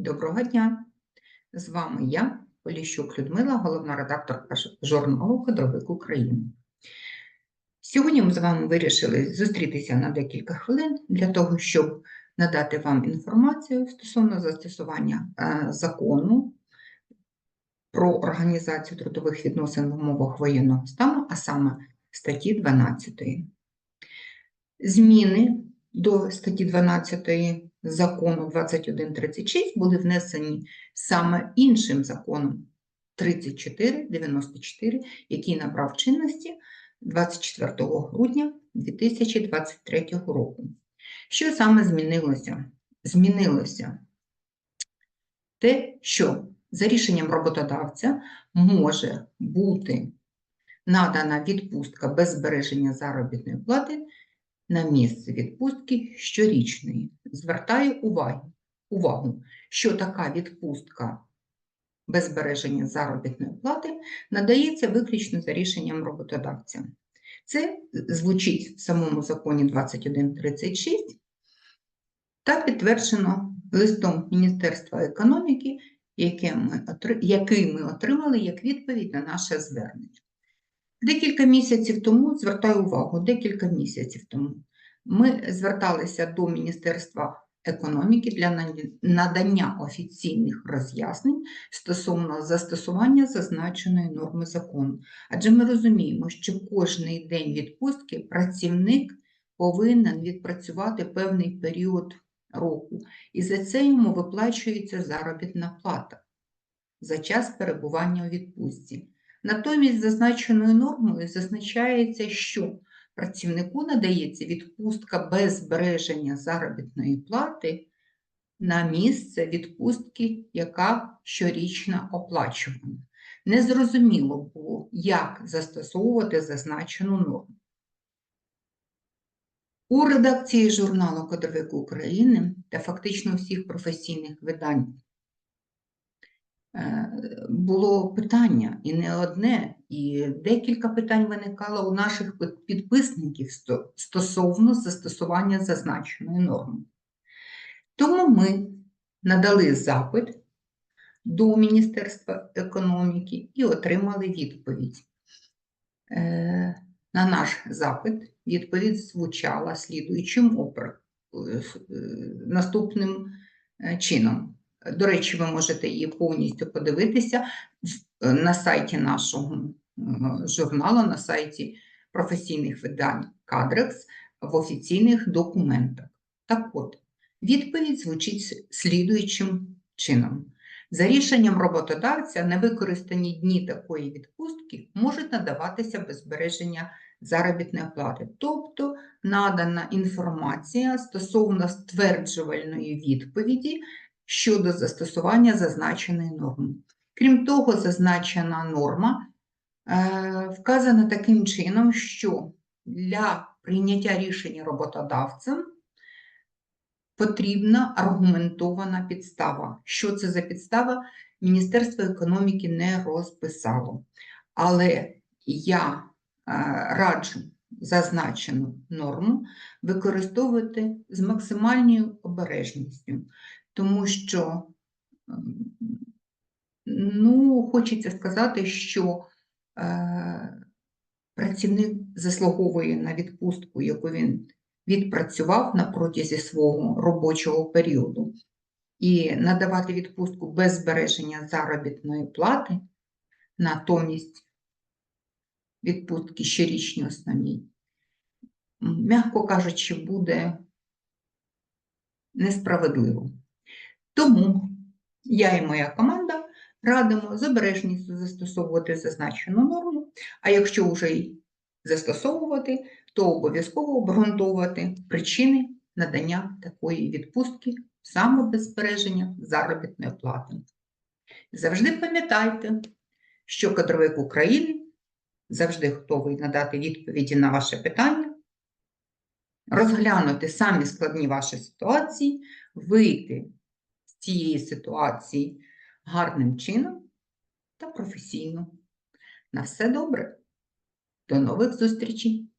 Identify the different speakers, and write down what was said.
Speaker 1: Доброго дня! З вами я, Поліщук Людмила, головна редакторка журналу Кадровик України. Сьогодні ми з вами вирішили зустрітися на декілька хвилин для того, щоб надати вам інформацію стосовно застосування е, закону про організацію трудових відносин в умовах воєнного стану, а саме статті 12. Зміни до статті 12 закону 2136 були внесені саме іншим законом 3494, який набрав чинності 24 грудня 2023 року. Що саме змінилося? Змінилося те, що за рішенням роботодавця може бути надана відпустка без збереження заробітної плати на місце відпустки щорічної. Звертаю увагу, увагу, що така відпустка без збереження заробітної плати надається виключно за рішенням роботодавця. Це звучить в самому законі 2136 та підтверджено листом Міністерства економіки, який ми отримали як відповідь на наше звернення. Декілька місяців тому, звертаю увагу, декілька місяців тому ми зверталися до Міністерства економіки для надання офіційних роз'яснень стосовно застосування зазначеної норми закону. Адже ми розуміємо, що кожний день відпустки працівник повинен відпрацювати певний період року, і за це йому виплачується заробітна плата за час перебування у відпустці. Натомість зазначеною нормою зазначається, що працівнику надається відпустка без збереження заробітної плати на місце відпустки, яка щорічно оплачувана. Незрозуміло було, як застосовувати зазначену норму. У редакції журналу Кадровик України та фактично всіх професійних видань було питання, і не одне, і декілька питань виникало у наших підписників стосовно застосування зазначеної норми. Тому ми надали запит до Міністерства економіки і отримали відповідь. Е, На наш запит відповідь звучала слідуючим опер- е, е, наступним е, чином. До речі, ви можете її повністю подивитися на сайті нашого журналу, на сайті професійних видань Кадрекс в офіційних документах. Так от, відповідь звучить слідуючим чином. За рішенням роботодавця невикористані дні такої відпустки можуть надаватися без збереження заробітної плати, тобто надана інформація стосовно стверджувальної відповіді щодо застосування зазначеної норми. Крім того, зазначена норма е, вказана таким чином, що для прийняття рішення роботодавцем потрібна аргументована підстава. Що це за підстава? Міністерство економіки не розписало. Але я е, раджу зазначену норму використовувати з максимальною обережністю, тому що ем, ну, хочеться сказати, що е, працівник заслуговує на відпустку, яку він відпрацював на протязі свого робочого періоду. І надавати відпустку без збереження заробітної плати, натомість відпустки щорічні основній, м, м'яко кажучи, буде несправедливо. Тому я і моя команда радимо з обережністю застосовувати зазначену норму, а якщо вже й застосовувати, то обов'язково обґрунтовувати причини надання такої відпустки саме без збереження заробітної плати. Завжди пам'ятайте, що кадровик України завжди готовий надати відповіді на ваше питання, розглянути самі складні ваші ситуації, вийти цієї ситуації гарним чином та професійно. На все добре! До нових зустрічей!